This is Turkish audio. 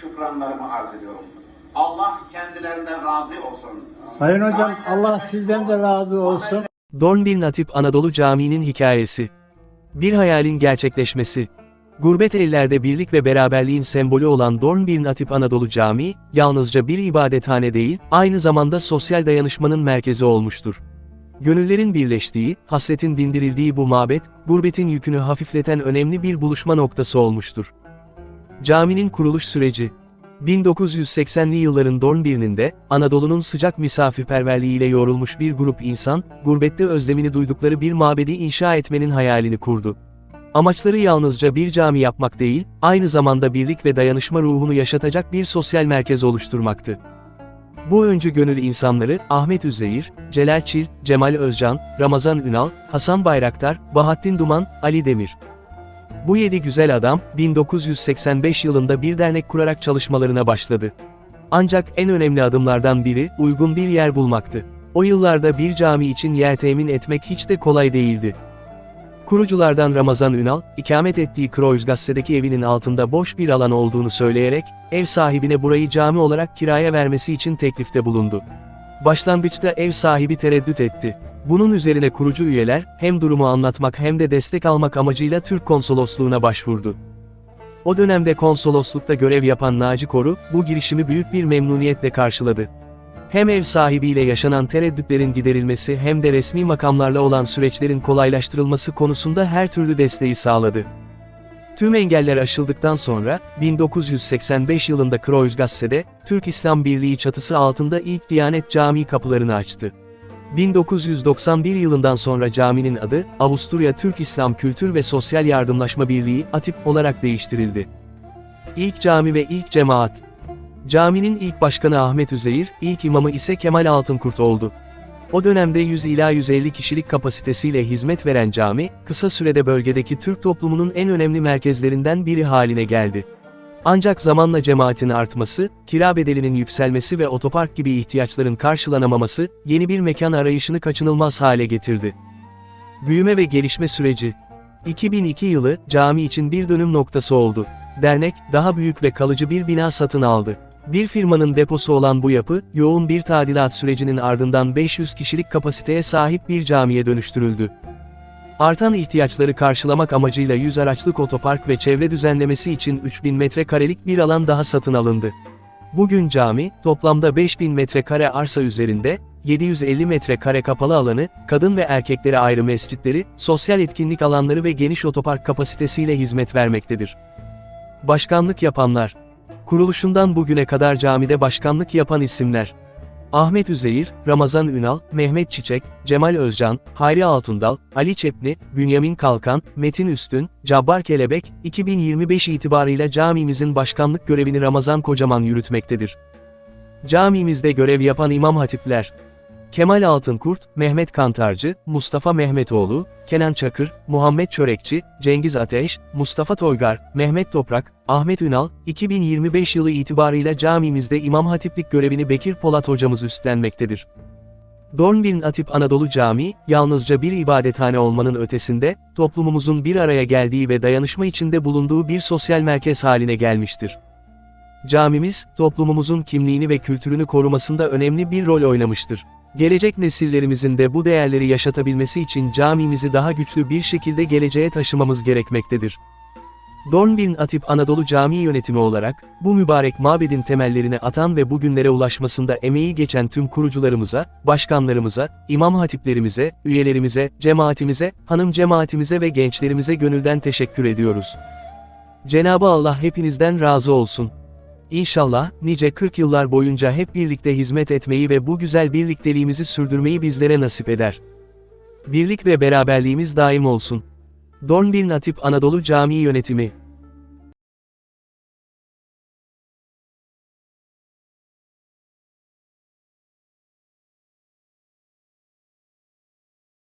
şükranlarımı arz ediyorum. Allah kendilerinden razı olsun. Sayın hocam Allah sizden de razı olsun. Dornbirn Atip Anadolu Camii'nin hikayesi. Bir hayalin gerçekleşmesi. Gurbet ellerde birlik ve beraberliğin sembolü olan Dornbirn Atip Anadolu Camii, yalnızca bir ibadethane değil, aynı zamanda sosyal dayanışmanın merkezi olmuştur. Gönüllerin birleştiği, hasretin dindirildiği bu mabet, gurbetin yükünü hafifleten önemli bir buluşma noktası olmuştur. Caminin kuruluş süreci 1980'li yılların Dornbirn'inde, Anadolu'nun sıcak misafirperverliğiyle yoğrulmuş bir grup insan, gurbette özlemini duydukları bir mabedi inşa etmenin hayalini kurdu. Amaçları yalnızca bir cami yapmak değil, aynı zamanda birlik ve dayanışma ruhunu yaşatacak bir sosyal merkez oluşturmaktı. Bu öncü gönül insanları, Ahmet Üzeyir, Celal Çil, Cemal Özcan, Ramazan Ünal, Hasan Bayraktar, Bahattin Duman, Ali Demir. Bu yedi güzel adam, 1985 yılında bir dernek kurarak çalışmalarına başladı. Ancak en önemli adımlardan biri, uygun bir yer bulmaktı. O yıllarda bir cami için yer temin etmek hiç de kolay değildi. Kuruculardan Ramazan Ünal, ikamet ettiği Kreuzgasse'deki evinin altında boş bir alan olduğunu söyleyerek, ev sahibine burayı cami olarak kiraya vermesi için teklifte bulundu. Başlangıçta ev sahibi tereddüt etti. Bunun üzerine kurucu üyeler, hem durumu anlatmak hem de destek almak amacıyla Türk konsolosluğuna başvurdu. O dönemde konsoloslukta görev yapan Naci Koru, bu girişimi büyük bir memnuniyetle karşıladı. Hem ev sahibiyle yaşanan tereddütlerin giderilmesi hem de resmi makamlarla olan süreçlerin kolaylaştırılması konusunda her türlü desteği sağladı. Tüm engeller aşıldıktan sonra, 1985 yılında Kreuzgasse'de, Türk İslam Birliği çatısı altında ilk Diyanet Camii kapılarını açtı. 1991 yılından sonra caminin adı, Avusturya Türk İslam Kültür ve Sosyal Yardımlaşma Birliği, ATİP olarak değiştirildi. İlk cami ve ilk cemaat. Caminin ilk başkanı Ahmet Üzeyir, ilk imamı ise Kemal Altınkurt oldu. O dönemde 100 ila 150 kişilik kapasitesiyle hizmet veren cami, kısa sürede bölgedeki Türk toplumunun en önemli merkezlerinden biri haline geldi. Ancak zamanla cemaatin artması, kira bedelinin yükselmesi ve otopark gibi ihtiyaçların karşılanamaması, yeni bir mekan arayışını kaçınılmaz hale getirdi. Büyüme ve gelişme süreci 2002 yılı, cami için bir dönüm noktası oldu. Dernek, daha büyük ve kalıcı bir bina satın aldı. Bir firmanın deposu olan bu yapı, yoğun bir tadilat sürecinin ardından 500 kişilik kapasiteye sahip bir camiye dönüştürüldü. Artan ihtiyaçları karşılamak amacıyla 100 araçlık otopark ve çevre düzenlemesi için 3000 metrekarelik bir alan daha satın alındı. Bugün cami, toplamda 5000 metrekare arsa üzerinde, 750 metrekare kapalı alanı, kadın ve erkeklere ayrı mescitleri, sosyal etkinlik alanları ve geniş otopark kapasitesiyle hizmet vermektedir. Başkanlık yapanlar Kuruluşundan bugüne kadar camide başkanlık yapan isimler Ahmet Üzeyir, Ramazan Ünal, Mehmet Çiçek, Cemal Özcan, Hayri Altundal, Ali Çepni, Bünyamin Kalkan, Metin Üstün, Cabbar Kelebek, 2025 itibarıyla camimizin başkanlık görevini Ramazan Kocaman yürütmektedir. Camimizde görev yapan imam hatipler Kemal Altınkurt, Mehmet Kantarcı, Mustafa Mehmetoğlu, Kenan Çakır, Muhammed Çörekçi, Cengiz Ateş, Mustafa Toygar, Mehmet Toprak, Ahmet Ünal, 2025 yılı itibarıyla camimizde imam hatiplik görevini Bekir Polat hocamız üstlenmektedir. Dornbirn Atip Anadolu Camii, yalnızca bir ibadethane olmanın ötesinde, toplumumuzun bir araya geldiği ve dayanışma içinde bulunduğu bir sosyal merkez haline gelmiştir. Camimiz, toplumumuzun kimliğini ve kültürünü korumasında önemli bir rol oynamıştır. Gelecek nesillerimizin de bu değerleri yaşatabilmesi için camimizi daha güçlü bir şekilde geleceğe taşımamız gerekmektedir. Dornbirn Atip Anadolu Camii yönetimi olarak, bu mübarek mabedin temellerini atan ve bugünlere ulaşmasında emeği geçen tüm kurucularımıza, başkanlarımıza, imam hatiplerimize, üyelerimize, cemaatimize, hanım cemaatimize ve gençlerimize gönülden teşekkür ediyoruz. Cenabı Allah hepinizden razı olsun. İnşallah, nice 40 yıllar boyunca hep birlikte hizmet etmeyi ve bu güzel birlikteliğimizi sürdürmeyi bizlere nasip eder. Birlik ve beraberliğimiz daim olsun. Dornbirn Atip Anadolu Camii Yönetimi